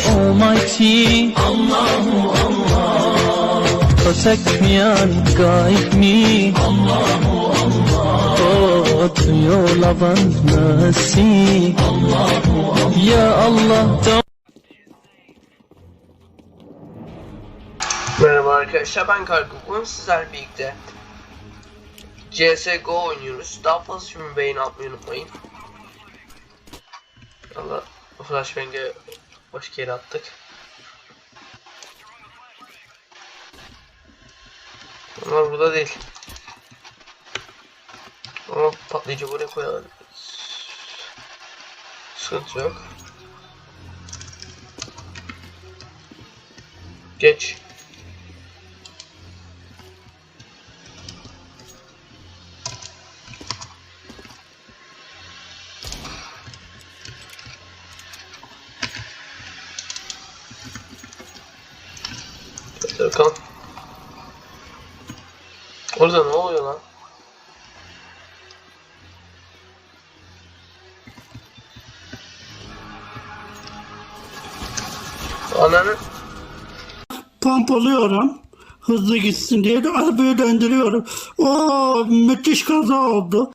Almighty Allahu Allah Protect me and guide me Allahu Allah Oh, to your love and mercy Allahu Allah Ya Allah don't Merhaba arkadaşlar ben Kargo. Bugün sizlerle birlikte CSGO oynuyoruz. Daha fazla şimdi beğeni atmayı unutmayın. Allah flashbang'e başka yere attık. Ama burada değil. Ama patlayıcı buraya koyalım. Sıkıntı yok. Geç. Bakalım. Orada ne oluyor lan? Ananı pompalıyorum. Hızlı gitsin diye de arabayı döndürüyorum. Oo müthiş kaza oldu.